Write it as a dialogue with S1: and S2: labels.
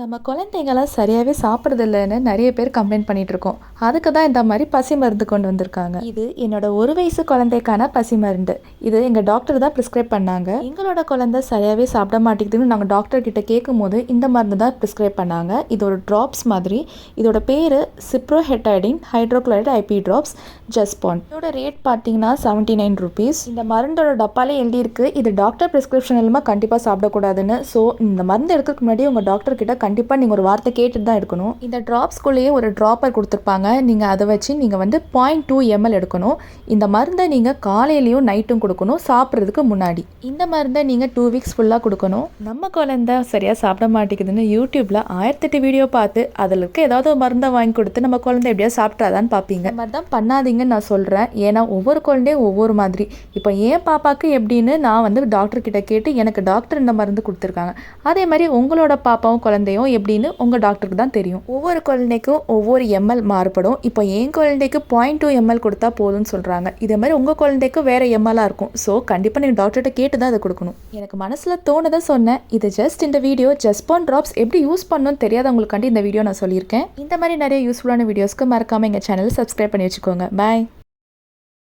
S1: நம்ம குழந்தைங்களாம் சரியாகவே சாப்பிட்றதில்லன்னு நிறைய பேர் கம்ப்ளைண்ட் பண்ணிகிட்ருக்கோம் இருக்கோம் அதுக்கு தான் இந்த மாதிரி பசி மருந்து கொண்டு வந்திருக்காங்க. இது என்னோட ஒரு வயசு குழந்தைக்கான பசி மருந்து. இது எங்கள் டாக்டர் தான் ப்ரிஸ்கிரைப் பண்ணாங்க. எங்களோட குழந்தை சரியாகவே சாப்பிட மாட்டேங்குதுன்னு நாங்கள் டாக்டர் கிட்ட கேட்கும்போது இந்த மருந்து தான் ப்ரிஸ்கிரைப் பண்ணாங்க. இது ஒரு ட்ராப்ஸ் மாதிரி. இதோட பேர் சிப்ரோஹெட்டைடின் ஹைட்ரோக்ளோரைட் ஐபி ட்ராப்ஸ் ஜஸ்பான் இதோட ரேட் பார்த்தீங்கன்னா செவன்ட்டி நைன் ருபீஸ் இந்த மருந்தோட டப்பாலே எழுதியிருக்கு. இது டாக்டர் ப்ரிஸ்கிரிப்ஷன் இல்லாமல் கண்டிப்பாக சாப்பிடக்கூடாதுன்னு. ஸோ இந்த மருந்து எடுக்கிறதுக்கு முன்னாடி உங்கள் டாக்டர் கிட்ட கண்டிப்பாக நீங்கள் ஒரு வார்த்தை கேட்டுட்டு தான் எடுக்கணும். இந்த ட்ராப்ஸ்குள்ளேயே ஒரு ட்ராப்பர் கொடுத்துருப்பாங்க. நீங்கள் அதை வச்சு நீங்கள் வந்து பாயிண்ட் டூ எம்எல் எடுக்கணும். இந்த மருந்தை நீங்கள் காலையிலையும் நைட்டும் கொடுக்கணும். சாப்பிட்றதுக்கு முன்னாடி. இந்த மருந்தை நீங்கள் டூ வீக்ஸ் ஃபுல்லாக கொடுக்கணும். நம்ம குழந்தை சரியாக சாப்பிட மாட்டேங்குதுன்னு யூடியூப்பில் ஆயிரத்தெட்டு வீடியோ பார்த்து அதில் இருக்க ஏதாவது ஒரு மருந்தை வாங்கி கொடுத்து நம்ம குழந்தை எப்படியா சாப்பிட்றாதான்னு பார்ப்பீங்க. இந்த மாதிரி தான் பண்ணாதீங்கன்னு நான் சொல்கிறேன் ஏன்னா ஒவ்வொரு குழந்தையும் ஒவ்வொரு மாதிரி. இப்போ என் பாப்பாவுக்கு எப்படின்னு நான் வந்து டாக்டர் கிட்ட கேட்டு எனக்கு டாக்டர் இந்த மருந்து கொடுத்துருக்காங்க. அதே மாதிரி உங்களோட பாப்பாவும் குழந்தையும் எப்படின்னு உங்கள் டாக்டருக்கு தான் தெரியும். ஒவ்வொரு குழந்தைக்கும் ஒவ்வொரு எம்எல் மாறுபடும். இப்போ என் குழந்தைக்கு பாயிண்ட் டூ எம்எல் கொடுத்தா போதும்னு சொல்கிறாங்க இதே மாதிரி உங்கள் குழந்தைக்கு வேறு எம்எல்லாக இருக்கும். ஸோ கண்டிப்பாக நீங்கள் டாக்டர்கிட்ட கேட்டு தான் அதை கொடுக்கணும். எனக்கு மனசில் தோணுதை சொன்னேன். இது ஜஸ்ட் இந்த வீடியோ ஜஸ்பான் ட்ராப்ஸ் எப்படி யூஸ் பண்ணணும்னு தெரியாதவங்களுக்காண்டி இந்த வீடியோ நான் சொல்லியிருக்கேன். இந்த மாதிரி நிறைய யூஸ்ஃபுல்லான வீடியோஸ்க்கு மறக்காமல் எங்கள் சேனலை சப்ஸ்கிரைப் பண்ணி வச்சுக்கோங்க. பாய்